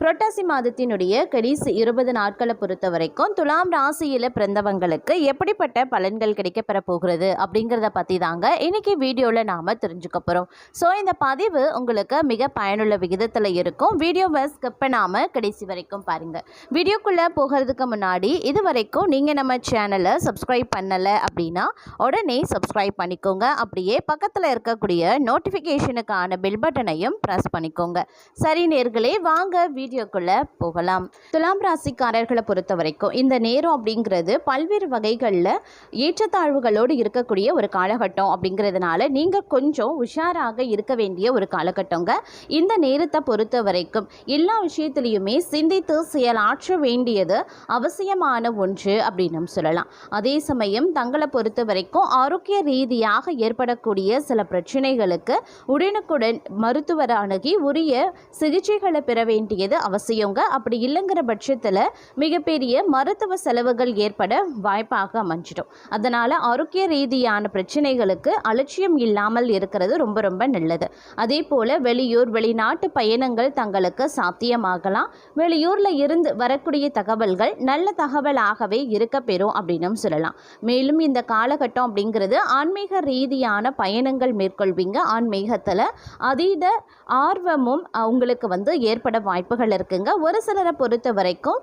புரட்டாசி மாதத்தினுடைய கடைசி இருபது நாட்களை பொறுத்த வரைக்கும் துலாம் ராசியில் பிறந்தவங்களுக்கு எப்படிப்பட்ட பலன்கள் கிடைக்கப்பெற போகிறது அப்படிங்கிறத பற்றி தாங்க இன்னைக்கு வீடியோவில் நாம் தெரிஞ்சுக்க போகிறோம் ஸோ இந்த பதிவு உங்களுக்கு மிக பயனுள்ள விகிதத்தில் இருக்கும். வீடியோவை ஸ்கிப் பண்ணாமல் கடைசி வரைக்கும் பாருங்கள் வீடியோக்குள்ளே போகிறதுக்கு முன்னாடி இது வரைக்கும் நீங்கள் நம்ம சேனலை சப்ஸ்கிரைப் பண்ணலை அப்படின்னா உடனே சப்ஸ்கிரைப் பண்ணிக்கோங்க. அப்படியே பக்கத்தில் இருக்கக்கூடிய நோட்டிஃபிகேஷனுக்கான பில் பட்டனையும் ப்ரெஸ் பண்ணிக்கோங்க. சரி நேர்களே வாங்க வீடியோக்குள்ளே போகலாம். துலாம் ராசிக்காரர்களை பொறுத்த வரைக்கும் இந்த நேரம் அப்படிங்கிறது பல்வேறு வகைகளில் ஏற்றத்தாழ்வுகளோடு இருக்கக்கூடிய ஒரு காலகட்டம் அப்படிங்கிறதுனால நீங்கள் கொஞ்சம் உஷாராக இருக்க வேண்டிய ஒரு காலகட்டங்க. இந்த நேரத்தை பொறுத்த வரைக்கும் எல்லா விஷயத்திலையுமே சிந்தித்து செயலாற்ற வேண்டியது அவசியமான ஒன்று அப்படின்னு சொல்லலாம். அதே சமயம் தங்களை பொறுத்த வரைக்கும் ஆரோக்கிய ரீதியாக ஏற்படக்கூடிய சில பிரச்சனைகளுக்கு உடனுக்குடன் மருத்துவர் அணுகி உரிய சிகிச்சைகளை பெற வேண்டியது அவசியங்க. அப்படி இல்லைங்கிற பட்சத்தில் மிகப்பெரிய மருத்துவ செலவுகள் ஏற்பட வாய்ப்பாக அமைஞ்சிடும். அதனால் ஆரோக்கிய ரீதியான பிரச்சனைகளுக்கு அலட்சியம் இல்லாமல் இருக்கிறது ரொம்ப ரொம்ப நல்லது. அதே போல் வெளியூர் வெளிநாட்டு பயணங்கள் தங்களுக்கு சாத்தியமாகலாம். வெளியூரில் இருந்து வரக்கூடிய தகவல்கள் நல்ல தகவலாகவே இருக்க பெறும் அப்படின்னு சொல்லலாம். மேலும் இந்த காலகட்டம் அப்படிங்கிறது ஆன்மீக ரீதியான பயணங்கள் மேற்கொள்வீங்க. ஆன்மீகத்தில் அதீத ஆர்வமும் உங்களுக்கு வந்து ஏற்பட வாய்ப்புகள் இருக்குங்க. ஒரு சிலரை பொறுத்த வரைக்கும்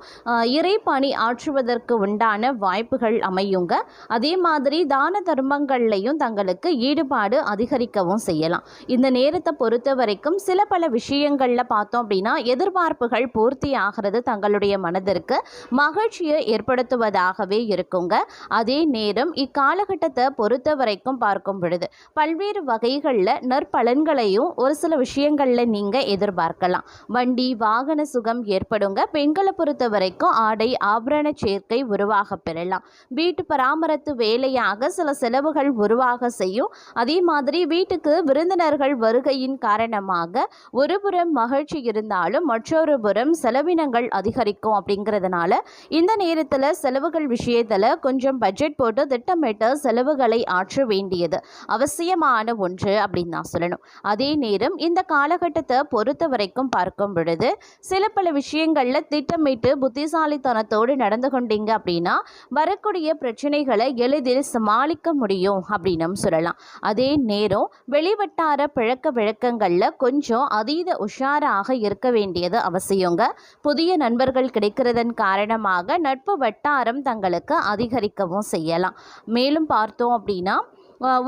இறைப்பணி ஆற்றுவதற்கு உண்டான வாய்ப்புகள் அமையுங்க. அதே மாதிரி தான தர்மங்கள்லையும் தங்களுக்கு ஈடுபாடு அதிகரிக்கவும் செய்யலாம். இந்த நேரத்தை பொறுத்த வரைக்கும் சில பல விஷயங்களில் பார்த்தோம் அப்படின்னா எதிர்பார்ப்புகள் பூர்த்தி ஆகிறது தங்களுடைய மனதிற்கு மகிழ்ச்சியை ஏற்படுத்துவதாகவே இருக்குங்க. அதே நேரம் இக்காலகட்டத்தை பொறுத்த வரைக்கும் பார்க்கும் பொழுது பல்வேறு வகைகளில் நற்பலன்களையும் ஒரு சில விஷயங்களில் நீங்கள் எதிர்பார்க்கலாம். வண்டி வாகன சுகம் ஏற்படுங்க. பெண்களை பொறுத்த வரைக்கும் ஆடை ஆபரண சேர்க்கை உருவாக பெறலாம். வீட்டு பராமரித்து வேலையாக சில செலவுகள் உருவாக செய்யும். அதே மாதிரி வீட்டுக்கு விருந்தினர்கள் வருகையின் காரணமாக ஒரு புறம் மகிழ்ச்சி இருந்தாலும் மற்றொரு புறம் செலவினங்கள் அதிகரிக்கும் அப்படிங்கிறதுனால இந்த நேரத்தில் செலவுகள் விஷயத்தில் கொஞ்சம் பட்ஜெட் போட்டு திட்டமிட்டு செலவுகளை ஆற்ற வேண்டியது அவசியமான ஒன்று அப்படின்னு நான் சொல்லணும். அதே நேரம் இந்த காலகட்டத்தை பொறுத்த வரைக்கும் பார்க்கும் பொழுது சில பல விஷயங்களில் திட்டமிட்டு புத்திசாலித்தனத்தோடு நடந்து கொண்டீங்க அப்படின்னா வரக்கூடிய பிரச்சனைகளை எளிதில் சமாளிக்க முடியும் அப்படின்னும் சொல்லலாம். அதே நேரம் வெளிவட்டார பழக்க வழக்கங்களில் கொஞ்சம் அதீத உஷாராக இருக்க வேண்டியது அவசியங்க. புதிய நண்பர்கள் கிடைக்கிறதன் காரணமாக நட்பு வட்டாரம் தங்களுக்கு அதிகரிக்கவும் செய்யலாம். மேலும் பார்த்தோம் அப்படின்னா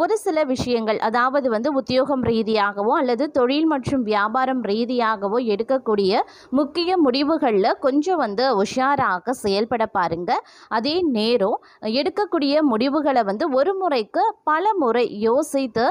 ஒரு சில விஷயங்கள் அதாவது வந்து உத்தியோகம் ரீதியாகவோ அல்லது தொழில் மற்றும் வியாபாரம் ரீதியாகவோ எடுக்கக்கூடிய முக்கிய முடிவுகளில் கொஞ்சம் வந்து உஷாராக செயல்பட பாருங்க. அதே நேரம் எடுக்கக்கூடிய முடிவுகளை வந்து ஒரு முறைக்கு பல முறை யோசித்து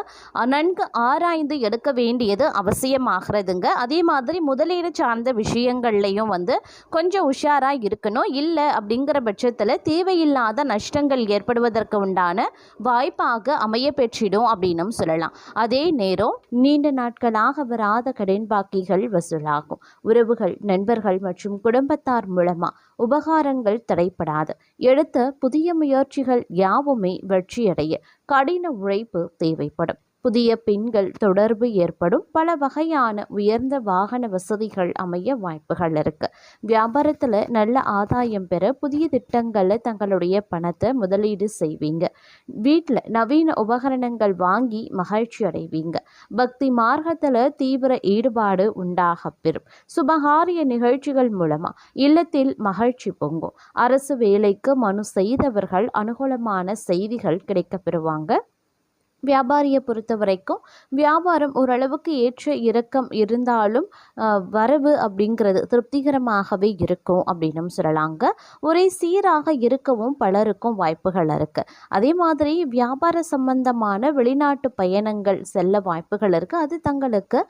நன்கு ஆராய்ந்து எடுக்க வேண்டியது அவசியமாகிறதுங்க. அதே மாதிரி முதலீடு சார்ந்த விஷயங்கள்லையும் வந்து கொஞ்சம் உஷாராக இருக்கணும். இல்லை அப்படிங்கிற பட்சத்தில் தேவையில்லாத நஷ்டங்கள் ஏற்படுவதற்கு உண்டான வாய்ப்பாக அமைய பெற்றிடும் அப்படின்னும் சொல்லலாம். அதே நேரம் நீண்ட நாட்களாக வராத கடன் பாக்கிகள் வசூலாகும். உறவுகள் நண்பர்கள் மற்றும் குடும்பத்தார் மூலமா உபகாரங்கள் தடைப்படாது எடுத்த புதிய முயற்சிகள் யாவுமே வெற்றியடைய கடின உழைப்பு தேவைப்படும். புதிய பெண்கள் தொடர்பு ஏற்படும் பல வகையான உயர்ந்த வாகன வசதிகள் அமைய வாய்ப்புகள் இருக்கு. வியாபாரத்தில் நல்ல ஆதாயம் பெற புதிய திட்டங்களில் தங்களுடைய பணத்தை முதலீடு செய்வீங்க. வீட்டில் நவீன உபகரணங்கள் வாங்கி மகிழ்ச்சி அடைவீங்க. பக்தி மார்க்கத்தில் தீவிர ஈடுபாடு உண்டாக பெறும். சுபகாரிய நிகழ்ச்சிகள் மூலமாக இல்லத்தில் மகிழ்ச்சி பொங்கும். அரசு வேலைக்கு மனு செய்தவர்கள் அனுகூலமான செய்திகள் கிடைக்கப் பெறுவாங்க. வியாபாரியை பொறுத்த வரைக்கும் வியாபாரம் ஓரளவுக்கு ஏற்ற இறக்கம் இருந்தாலும் வரவு அப்படிங்கிறது திருப்திகரமாகவே இருக்கும் அப்படின்னும் சொல்லலாங்க. ஒரே சீராக இருக்கவும் பலருக்கும் வாய்ப்புகள் இருக்குது அதே மாதிரி வியாபார சம்பந்தமான வெளிநாட்டு பயணங்கள் செல்ல வாய்ப்புகள் இருக்குது அது தங்களுக்கு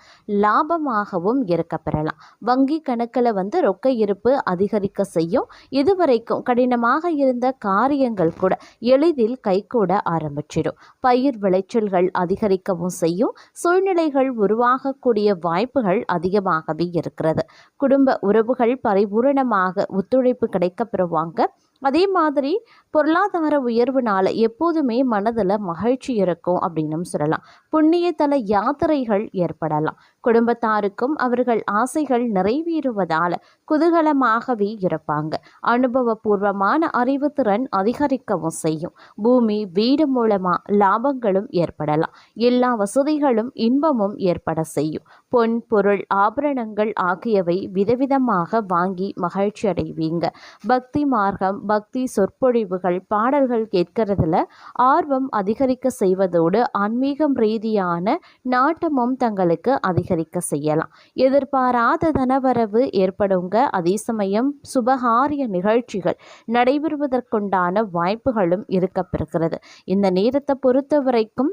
லாபமாகவும் இருக்க பெறலாம். வங்கி கணக்கில் வந்து ரொக்க இருப்பு அதிகரிக்க செய்யும். இதுவரைக்கும் கடினமாக இருந்த காரியங்கள் கூட எளிதில் கைகூட ஆரம்பிச்சிடும். பயிர் விளை விளைச்சல்கள் அதிகரிக்கவும் செய்யும். சூழ்நிலைகள் உருவாகக்கூடிய வாய்ப்புகள் அதிகமாகவே இருக்கிறது. குடும்ப உறவுகள் பரிபூரணமாக ஒத்துழைப்பு கிடைக்க பெறுவாங்க அதே மாதிரி பொருளாதார உயர்வுனால எப்போதுமே மனதில் மகிழ்ச்சி இருக்கும் அப்படின்னும் சொல்லலாம். புண்ணியத்தல யாத்திரைகள் ஏற்படலாம். குடும்பத்தாருக்கும் அவர்கள் ஆசைகள் நிறைவேறுவதால் குதூகலமாகவே இருப்பாங்க. அனுபவபூர்வமான அறிவுத்திறன் அதிகரிக்கவும் செய்யும். பூமி வீடு மூலமா லாபங்களும் ஏற்படலாம். எல்லா வசதிகளும் இன்பமும் ஏற்பட செய்யும். பொன் பொருள் ஆபரணங்கள் ஆகியவை விதவிதமாக வாங்கி மகிழ்ச்சி அடைவீங்க பக்தி மார்க்கம் பக்தி சொற்பொழிவுகள் பாடல்கள் கேட்கறதுல ஆர்வம் அதிகரிக்க செய்வதோடு ஆன்மீகம் ரீதியான நாட்டமும் தங்களுக்கு அதிகரிக்க செய்யலாம். எதிர்பாராத தனவரவு ஏற்படுங்க. அதே சமயம் சுபகாரிய நிகழ்ச்சிகள் நடைபெறுவதற்குண்டான வாய்ப்புகளும் இருக்கப்பெறுகிறது. இந்த நேரத்தை பொறுத்த வரைக்கும்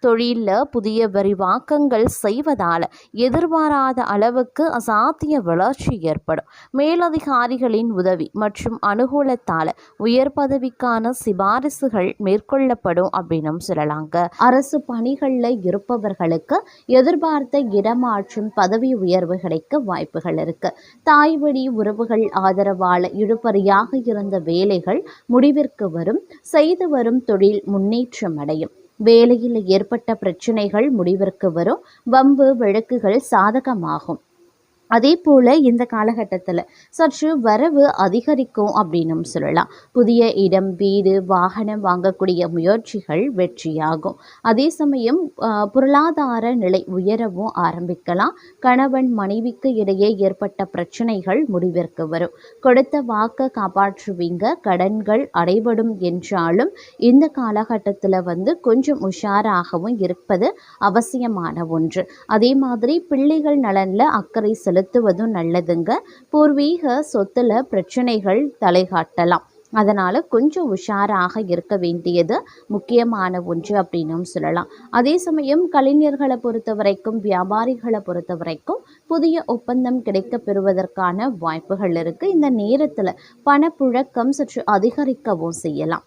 தொழிலில் புதிய விரிவாக்கங்கள் செய்வதால் எதிர்பாராத அளவுக்கு அசாத்திய வளர்ச்சி ஏற்படும். மேலதிகாரிகளின் உதவி மற்றும் அனுகூலத்தால் உயர் பதவிக்கான சிபாரிசுகள் மேற்கொள்ளப்படும் அப்படின்னும் சொல்லலாங்க. அரசு பணிகளில் இருப்பவர்களுக்கு எதிர்பார்த்த இடமாற்றும் பதவி உயர்வு கிடைக்க வாய்ப்புகள் இருக்கு. தாய் வழி உறவுகள் ஆதரவால் இழுபறியாக இருந்த வேலைகள் முடிவிற்கு வரும். செய்து வரும் தொழில் முன்னேற்றம் அடையும். வேலையில் ஏற்பட்ட பிரச்சனைகள் முடிவிற்கு வரும். வம்பு வழக்குகள் சாதகமாகும். அதே போல் இந்த காலகட்டத்தில் சற்று வரவு அதிகரிக்கும் அப்படின்னும் சொல்லலாம். புதிய இடம் வீடு வாகனம் வாங்கக்கூடிய முயற்சிகள் வெற்றியாகும். அதே சமயம் பொருளாதார நிலை உயரவும் ஆரம்பிக்கலாம். கணவன் மனைவிக்கு இடையே ஏற்பட்ட பிரச்சனைகள் முடிவிற்கு வரும். கொடுத்த வாக்கை காப்பாற்றுவீங்க கடன்கள் அடைபடும் என்றாலும் இந்த காலகட்டத்தில் வந்து கொஞ்சம் உஷாராகவும் இருப்பது அவசியமான ஒன்று. அதே மாதிரி பிள்ளைகள் நலனில் அக்கறை செலுத்துவதும் நல்லதுங்க. பூர்வீக சொத்துல பிரச்சனைகள் தலைகாட்டலாம். அதனால் கொஞ்சம் உஷாராக இருக்க வேண்டியது முக்கியமான ஒன்று அப்படின்னும் சொல்லலாம். அதே சமயம் கலைஞர்களை பொறுத்த வரைக்கும் வியாபாரிகளை பொறுத்த வரைக்கும் புதிய ஒப்பந்தம் கிடைக்க பெறுவதற்கான வாய்ப்புகள் இருக்குது இந்த நேரத்தில் பணப்புழக்கம் சற்று அதிகரிக்கவும் செய்யலாம்.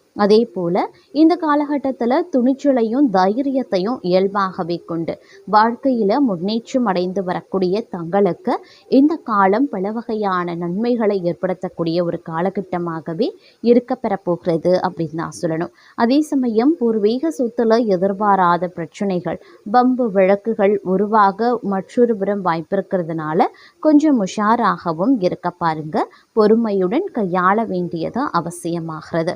அதே போல் இந்த காலகட்டத்தில் துணிச்சலையும் தைரியத்தையும் இயல்பாகவே கொண்டு வாழ்க்கையில் முன்னேற்றம் அடைந்து வரக்கூடிய தங்களுக்கு இந்த காலம் பல வகையான நன்மைகளை ஏற்படுத்தக்கூடிய ஒரு காலகட்டமாகவே இருக்கப்பெற போகிறது அப்படின்னு தான் சொல்லணும். அதே சமயம் பூர்வீக சொத்துல எதிர்பாராத பிரச்சனைகள் பம்பு வழக்குகள் உருவாக மற்றொரு புறம் வாய்ப்பிருக்கிறதுனால கொஞ்சம் உஷாராகவும் இருக்க பாருங்க. பொறுமையுடன் கையாள வேண்டியது அவசியமாகிறது.